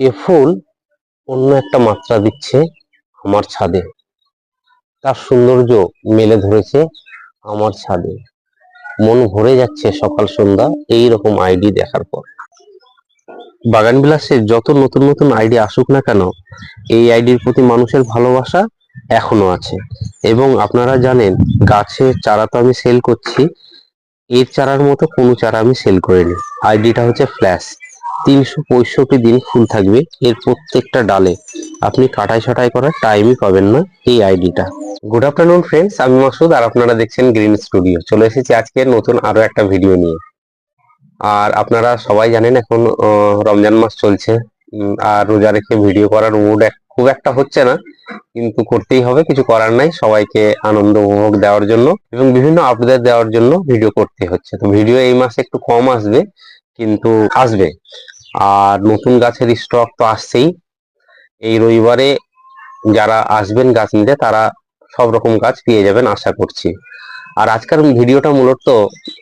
এ ফুল অন্য একটা মাত্রা দিচ্ছে আমার ছাদে। তার সৌন্দর্য মেলে ধরেছে আমার ছাদে। মন ভরে যাচ্ছে সকাল, সন্ধ্যা এই রকম আইডি দেখার পর। বাগান বিলাসে যত নতুন নতুন আইডি আসুক না কেন, এই আইডির প্রতি মানুষের ভালোবাসা এখনও আছে। এবং আপনারা জানেন গাছের চারা তো আমি সেল করছি, এর চারার মতো কোনো চারা আমি সেল করিনি। আইডিটা হচ্ছে ফ্ল্যাশ তিনশো পঁয়ষট্টি দিন ফুল থাকবে এর প্রত্যেকটা ডালে। আপনি কাটাই ছাটাই করার টাইমই পাবেন না এই আইডিটা গুড আফটারনুন ফ্রেন্ডস আমি মাসুদ আর আপনারা দেখছেন গ্রিন স্টুডিও চলে এসেছি আজকে নতুন আরও একটা ভিডিও নিয়ে। আর আপনারা সবাই জানেন এখন রমজান মাস চলছে। আর রোজা রেখে ভিডিও করার মুড খুব একটা হচ্ছে না। কিন্তু করতেই হবে, কিছু করার নাই। সবাইকে আনন্দ উপভোগ দেওয়ার জন্য এবং বিভিন্ন আপডেট দেওয়ার জন্য ভিডিও করতে হচ্ছে। তো ভিডিও এই মাসে একটু কম আসবে। কিন্তু আসবে। আর নতুন গাছের স্টক তো আসছেই। এই রবিবারে যারা আসবেন গাছ নিতে, তারা সব রকম গাছ পেয়ে যাবেন আশা করছি। আর আজকের ভিডিওটা মূলত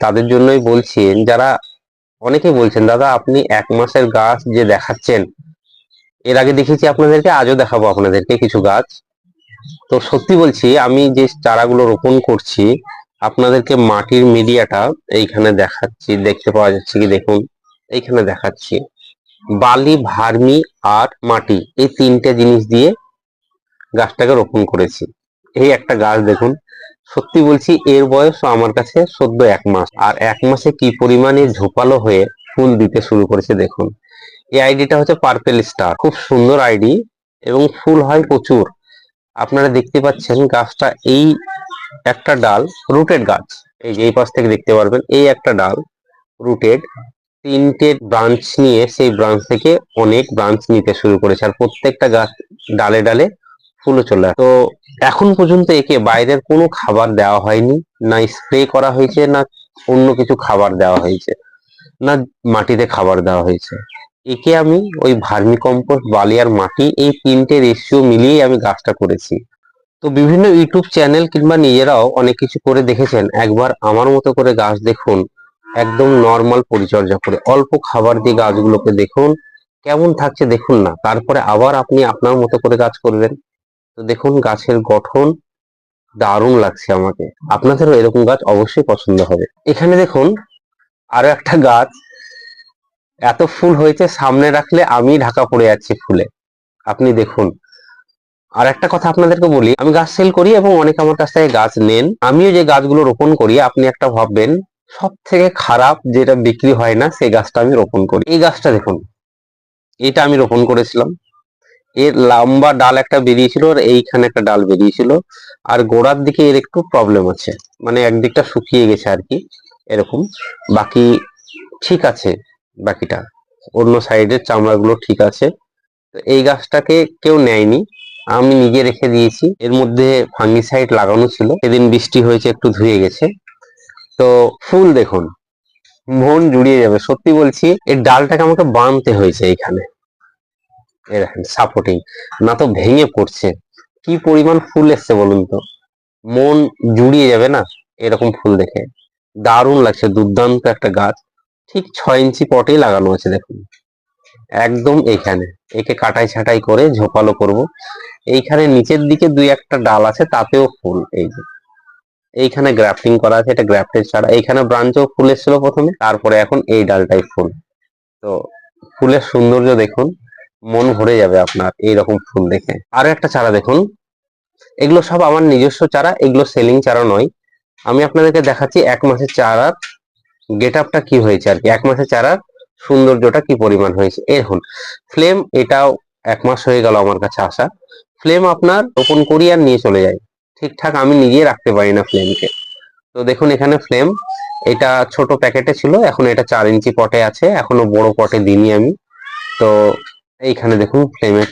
তাদের জন্যই বলছি, যারা অনেকেই বলছেন, দাদা, আপনি এক মাসের গাছ যে দেখাচ্ছেন, এর আগে দেখেছি আপনাদেরকে, আজও দেখাবো আপনাদেরকে কিছু গাছ। তো সত্যি বলছি, আমি যে চারাগুলো রোপণ করছি আপনাদেরকে মাটির মিডিয়াটা এইখানে দেখাচ্ছি, দেখতে পাওয়া যাচ্ছে কি দেখুন, এইখানে দেখাচ্ছি। বালি, ভার্মি আর মাটি, এই তিনটে জিনিস দিয়ে গাছটাকে রোপণ করেছি। এই একটা গাছ দেখুন, সত্যি বলছি এর বয়স আমার কাছে সদ্য এক মাস। আর এক মাসে কি পরিমাণে ঝোপালো হয়ে ফুল দিতে শুরু করেছে দেখুন। এই আইডিটা হচ্ছে পার্পেল স্টার, খুব সুন্দর আইডি এবং ফুল হয় প্রচুর। আপনারা দেখতে পাচ্ছেন গাছটা এই একটা ডাল রুটেড গাছ। এই যে এই পাশ থেকে দেখতে পারবেন, এই একটা ডাল রুটেড তিনটে ব্রাঞ্চ নিয়ে সেই ব্রাঞ্চ থেকে অনেক ব্রাঞ্চ নিতে শুরু করেছে। আর প্রত্যেকটা গাছ ডালে ডালে ফুলও চলে। তো এখন পর্যন্ত একে বাইরের কোনো খাবার দেওয়া হয়নি। না স্প্রে করা হয়েছে, না অন্য কিছু খাবার দেওয়া হয়েছে। না মাটিতে খাবার দেওয়া হয়েছে। একে আমি ওই ভার্মি কম্পোস্ট বালি আর মাটি এই তিনটে রেশিও মিলিয়েই আমি গাছটা করেছি। তো বিভিন্ন ইউটিউব চ্যানেল কিংবা নিজেরাও অনেক কিছু করে দেখেছেন। একবার আমার মতো করে গাছ দেখুন, একদম নর্মাল পরিচর্যা করে, অল্প খাবার দিয়ে গাছগুলোকে দেখুন, কেমন থাকছে দেখুন না, তারপরে আবার আপনি আপনার মতো করে গাছ করবেন। তো দেখুন গাছের গঠন দারুণ লাগছে আমাকে, আপনাদেরও এরকম গাছ অবশ্যই পছন্দ হবে। এখানে দেখুন আরও একটা গাছ, এত ফুল হয়েছে, সামনে রাখলে আমি ঢাকা পড়ে যাচ্ছি ফুলে। আপনি দেখুন আর একটা কথা আপনাদেরকে বলি, আমি গাছ সেল করি এবং অনেকে আমার কাছ থেকে গাছ নেন। আমিও যে গাছগুলো রোপণ করি, আপনি একটা ভাববেন সব থেকে খারাপ যেটা বিক্রি হয় না, সেই গাছটা আমি রোপণ করি। এই গাছটা দেখুন, এটা আমি রোপণ করেছিলাম। এর লম্বা ডাল একটা বেরিয়েছিল আর এইখানে একটা ডাল বেরিয়েছিল। আর গোড়ার দিকে এর একটু প্রবলেম আছে। মানে একদিকটা শুকিয়ে গেছে আর কি, এরকম। বাকি ঠিক আছে, বাকিটা। অন্য সাইডের চামড়াগুলো ঠিক আছে। তো এই গাছটাকে কেউ নেয়নি। আমি নিজে রেখে দিয়েছি। এর মধ্যে ফাঙ্গিসাইড লাগানো ছিল। সেদিন বৃষ্টি হয়েছে, একটু ধুয়ে গেছে। তো ফুল দেখুন, মন জুড়িয়ে যাবে। সত্যি বলছি, এর ডালটাকে আমাকে বাঁধতে হয়েছে এখানে। সাপোর্টিং না তো ভেঙে পড়ছে। কি পরিমাণ ফুল এসছে বলুন তো? মন জুড়িয়ে যাবে না এরকম ফুল দেখে। দারুণ লাগছে, দুর্দান্ত একটা গাছ। ঠিক ছয় ইঞ্চি পটেই লাগানো আছে, দেখুন। একদম এইখানে। একে কাটাই ছাটাই করে ঝোপালো করব। এইখানে নিচের দিকে দুই একটা ডাল আছে, তাতেও ফুল, এই যে। এইখানে গ্রাফটিং করা আছে, এটা গ্রাফটের ছাড়া। এইখানে ব্রাঞ্চও ফুল এসেছিল প্রথমে, তারপরে এখন এই ডালটাই ফুল। তো ফুলের সৌন্দর্য দেখুন, মন ভরে যাবে আপনার এই রকম ফুল দেখে। আরও একটা চারা দেখুন। এগুলো সব আমার নিজস্ব চারা, এগুলো সেলিং চারা নয়। আমি আপনাদেরকে দেখাচ্ছি এক মাসের চারার গেট আপটা কি হয়েছে আর কি। এক মাসের চারার সৌন্দর্যটা কি পরিমাণ হয়েছে? এখন ফ্লেম এটাও এক মাস হয়ে গেল আমার কাছে আসা। ফ্লেম আপনার ওপেন করি আর নিয়ে চলে যায় ঠিকঠাক আমি নিজে রাখতে পারি না ফ্লেমকে তো দেখুন এখানে ফ্লেম এটা ছোট প্যাকেটে ছিল, এখন এটা চার ইঞ্চি পটে আছে, এখনও বড় পটে দিইনি আমি। তো এইখানে দেখুন ফ্লেমের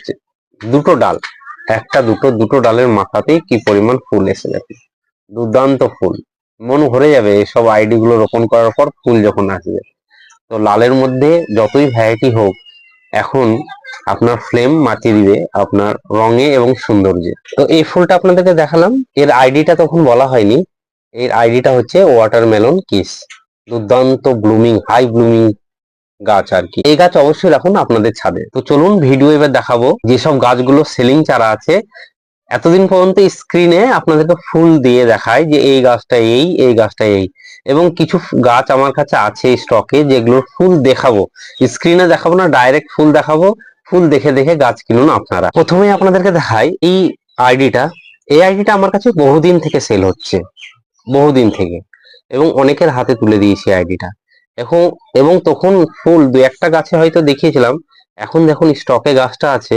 দুটো ডাল, একটা দুটো দুটো ডালের মাথাতেই কি পরিমাণ ফুল এসে যাবে। দুর্দান্ত ফুল। মন ভরে যাবে এসব আইডি গুলো রোপণ করার পর ফুল যখন আসবে। তো লালের মধ্যে যতই ভ্যারাইটি হোক, এখন আপনার ফ্লেম মাতিয়ে দিবে আপনার রঙে এবং সৌন্দর্যে। তো এই ফুলটা আপনাদেরকে দেখালাম। এর আইডিটা তখন বলা হয়নি। এর আইডিটা হচ্ছে ওয়াটারমেলন কিস দুর্দান্ত ব্লুমিং হাই ব্লুমিং গাছ আর কি। এই গাছ অবশ্যই রাখুন আপনাদের ছাদে। তো চলুন ভিডিও এবার দেখাবো যেসব গাছগুলো সেলিং চারা আছে। এতদিন পর্যন্ত স্ক্রিনে আপনাদেরকে ফুল দিয়ে দেখায় যে এই গাছটা এই এই গাছটা এই। এবং কিছু গাছ আমার কাছে আছে স্টকে যেগুলোর ফুল দেখাবো। স্ক্রিনে দেখাবো না ডাইরেক্ট ফুল দেখাবো। ফুল দেখে দেখে গাছ কিনুন আপনারা। প্রথমেই আপনাদেরকে দেখাই এই আইডিটা এই আইডিটা আমার কাছে বহুদিন থেকে সেল হচ্ছে। বহুদিন থেকে। এবং অনেকের হাতে তুলে দিয়েছি আইডিটা এখন, এবং তখন ফুল দু একটা গাছে হয়তো দেখিয়েছিলাম। এখন দেখুন স্টকে গাছটা আছে।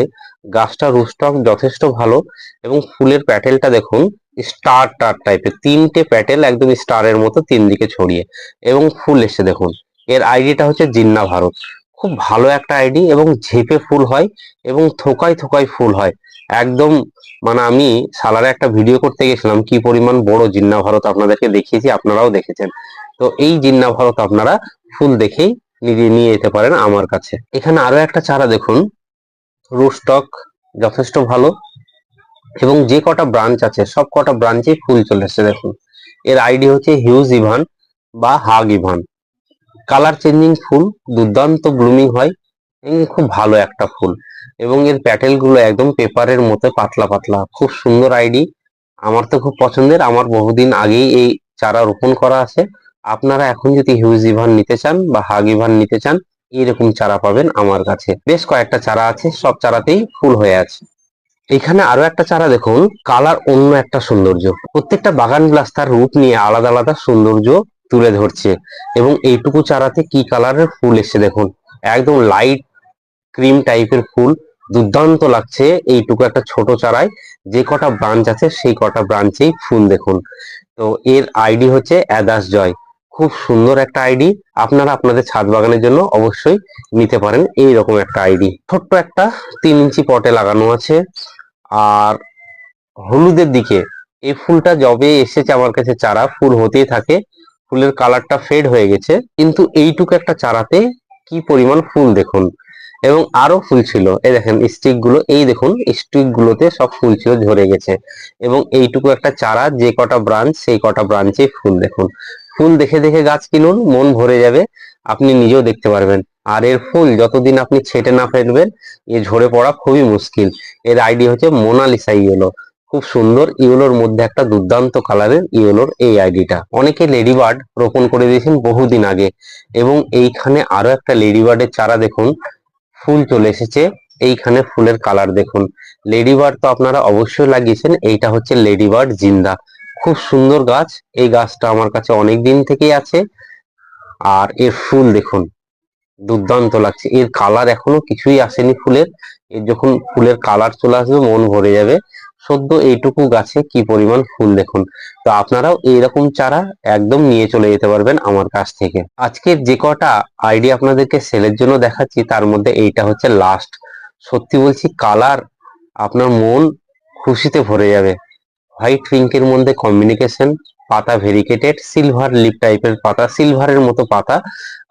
গাছটা রুস্টক যথেষ্ট ভালো এবং ফুলের প্যাটেলটা দেখুন স্টার টার টাইপের তিনটে প্যাটেল একদম স্টারের মতো তিন দিকে ছড়িয়ে এবং ফুল এসে দেখুন। এর আইডিটা হচ্ছে জিন্না ভারত। খুব ভালো একটা আইডি এবং ঝেপে ফুল হয় এবং থোকায় থোকায় ফুল হয়। একদম মানে আমি সালারে একটা ভিডিও করতে গেছিলাম, কি পরিমাণ বড় জিন্না ভারত আপনাদেরকে দেখিয়েছি, আপনারাও দেখেছেন। তো এই জিন্না ভারত আপনারা ফুল দেখেই নিজে নিয়ে যেতে পারেন আমার কাছে। এখানে আরও একটা চারা দেখুন। রুস্টক যথেষ্ট ভালো। এবং যে কটা ব্রাঞ্চ আছে, সব কটা ব্রাঞ্চে ফুল চলে এসেছে, দেখুন। এর আইডি হচ্ছে হিউজ ইভান বা হাগ ইভান কালার চেঞ্জিং ফুল, দুর্দান্ত ব্লুমিং হয়। খুব ভালো একটা ফুল। এবং এর প্যাটেলগুলো একদম পেপারের মতো পাতলা পাতলা। খুব সুন্দর আইডি আমার তো খুব পছন্দের। আমার বহুদিন আগেই এই চারা রোপণ করা আছে। আপনারা এখন যদি হিউজ ইভান নিতে চান বা হাগ ইভান নিতে চান, এইরকম চারা পাবেন আমার কাছে। বেশ কয়েকটা চারা আছে, সব চারাতেই ফুল হয়ে আছে। এখানে আরও একটা চারা দেখুন, কালার অন্য একটা সৌন্দর্য। প্রত্যেকটা বাগান গ্লাস তার রূপ নিয়ে আলাদা আলাদা সৌন্দর্য তুলে ধরছে। এবং এইটুকু চারাতে কি কালারের ফুল এসছে দেখুন। একদম লাইট ক্রিম টাইপের ফুল। দুর্দান্ত লাগছে এইটুকু একটা ছোট চারায়। যে কটা ব্রাঞ্চ আছে, সেই কটা ব্রাঞ্চেই ফুল দেখুন। তো এর আইডি হচ্ছে অ্যাদাস জয় খুব সুন্দর একটা আইডি আপনারা আপনাদের ছাদ বাগানের জন্য অবশ্যই নিতে পারেন এই রকম একটা আইডি ছোট্ট একটা তিন ইঞ্চি পটে লাগানো আছে, আর হলুদের দিকে এই ফুলটা যবে এসেছে আমার কাছে চারা, ফুল হতেই থাকে, ফুলের কালারটা ফেড হয়ে গেছে, কিন্তু এইটুকু একটা চারাতে কি পরিমাণ ফুল দেখুন। এবং আরও ফুল ছিল, এই দেখেন স্টিকগুলো এই দেখুন স্টিক গুলোতে সব ফুল ছিল, ঝরে গেছে। এবং এইটুকু একটা চারা, যে কটা ব্রাঞ্চ সেই কটা ব্রাঞ্চে ফুল দেখুন। ফুল দেখে দেখে গাছ কিনুন, মন ভরে যাবে, আপনি নিজেও দেখতে পারবেন। আর এর ফুল যতদিন আপনি ছেটে না ফেলবেন, এ ঝরে পড়া খুবই মুশকিল। এর আইডি হচ্ছে মোনালিসা ইয়েলো। খুব সুন্দর, ইয়েলোর মধ্যে একটা দুর্দান্ত কালারের ইয়েলোর এই আইডিটা। অনেকে লেডিবার্ড রোপণ করে দিয়েছেন বহুদিন আগে। এবং এইখানে আরও একটা লেডিবার্ডের চারা দেখুন, ফুল চলে এসেছে, এইখানে ফুলের কালার দেখুন। লেডিবার্ড তো আপনারা অবশ্যই লাগিয়েছেন, এইটা হচ্ছে লেডিবার্ড জিন্দা। খুব সুন্দর গাছ। এই গাছটা আমার কাছে অনেক দিন থেকেই আছে। আর এর ফুল দেখুন, দুর্দান্ত লাগছে। এর কালার এখনও কিছুই আসেনি ফুলের। এর যখন ফুলের কালার চলে আসবে, মন ভরে যাবে। সদ্য এইটুকু গাছে কি পরিমাণ ফুল দেখুন। তো আপনারাও এইরকম চারা একদম নিয়ে চলে যেতে পারবেন আমার কাছ থেকে। আজকে যে কটা আইডিয়া আপনাদেরকে সেলের জন্য দেখাচ্ছি, তার মধ্যে এইটা হচ্ছে লাস্ট সত্যি বলছি কালার আপনার মন খুশিতে ভরে যাবে। হোয়াইট পিঙ্কের মধ্যে কমিউনিকেশন পাতা ভেরিকেটেড সিলভার লিপ টাইপের পাতা সিলভারের মতো পাতা।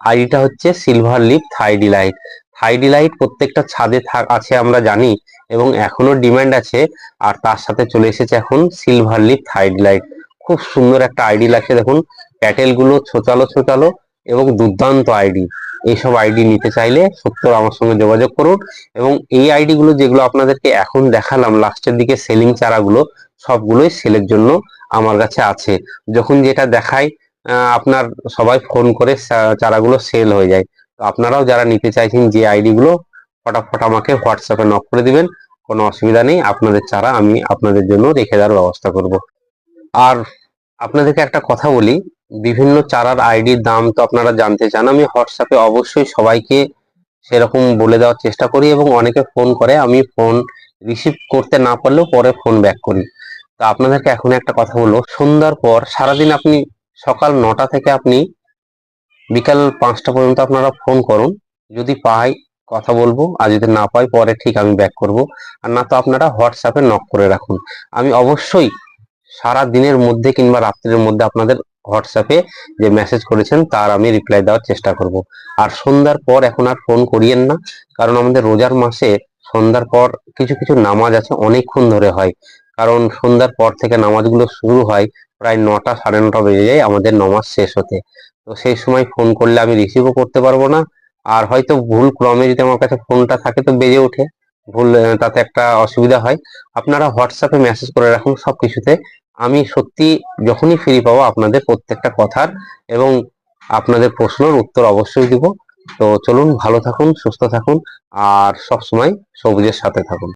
আইডিটা হচ্ছে সিলভার লিপ থাইডিলাইট থাইডিলাইট প্রত্যেকটা ছাদে আছে আমরা জানি এবং এখনও ডিমান্ড আছে। আর তার সাথে চলে এসেছে এখন সিলভার লিপ থাইডিলাইট খুব সুন্দর একটা আইডি লাগছে দেখুন। প্যাটেলগুলো ছোচালো ছোচালো এবং দুর্দান্ত আইডি। এইসব আইডি নিতে চাইলে সত্তর আমার সঙ্গে যোগাযোগ করুন। এবং এই আইডি গুলো যেগুলো আপনাদেরকে এখন দেখালাম লাস্টের দিকে সেলিং চারাগুলো সবগুলোই সেলের জন্য আমার কাছে আছে। যখন যেটা দেখাই আপনার সবাই ফোন করে চারাগুলো সেল হয়ে যায়। তো আপনারাও যারা নিতে চাইছেন যে আইডি গুলো, ফটাফট আমাকে হোয়াটসঅ্যাপে নক করে দিবেন। কোনো অসুবিধা নেই, আপনাদের চারা আমি আপনাদের জন্য রেখে দেওয়ার ব্যবস্থা করব। আর আপনাদেরকে একটা কথা বলি, বিভিন্ন চারার আইডির দাম তো আপনারা জানতে চান। আমি হোয়াটসঅ্যাপে অবশ্যই সবাইকে সেরকম বলে দেওয়ার চেষ্টা করি এবং অনেকে ফোন করে। আমি ফোন রিসিভ করতে না পারলেও পরে ফোন ব্যাক করি। তো আপনাদেরকে এখন একটা কথা বলব। সন্ধ্যার পর সারাদিন আপনি সকাল নটা থেকে আপনি বিকাল পাঁচটা পর্যন্ত আপনারা ফোন করুন। যদি পাই কথা বলব, আর যদি না পাই, পরে ঠিক আমি ব্যাক করব। আর না তো আপনারা হোয়াটসঅ্যাপে নক করে রাখুন। আমি অবশ্যই সারা দিনের মধ্যে কিংবা রাত্রের মধ্যে আপনাদের হোয়াটসঅ্যাপে যে মেসেজ করেছেন, তার আমি রিপ্লাই দেওয়ার চেষ্টা করব। আর সন্ধ্যার পর এখন আর ফোন করিয়েন না, কারণ আমাদের রোজার মাসে সন্ধ্যার পর কিছু কিছু নামাজ আছে, অনেকক্ষণ ধরে হয়। কারণ সন্ধ্যার পর থেকে নামাজগুলো শুরু হয়, প্রায় নটা সাড়ে নটা বেজে যায়, আমাদের নামাজ শেষ হতে। তো সেই সময় ফোন করলে আমি রিসিভও করতে পারব না। আর হয়তো ভুল ক্রমে যদি আমার কাছে ফোনটা থাকে তো বেজে ওঠে। ভুল তাতে একটা অসুবিধা হয়। আপনারা হোয়াটসঅ্যাপে মেসেজ করে রাখুন সব কিছুতে আমি সত্যি যখনই ফ্রি পাবো আপনাদের প্রত্যেকটা কথার এবং আপনাদের প্রশ্নের উত্তর অবশ্যই দিব। তো চলুন, ভালো থাকুন, সুস্থ থাকুন, আর সব সময় সবুজের সাথে থাকুন।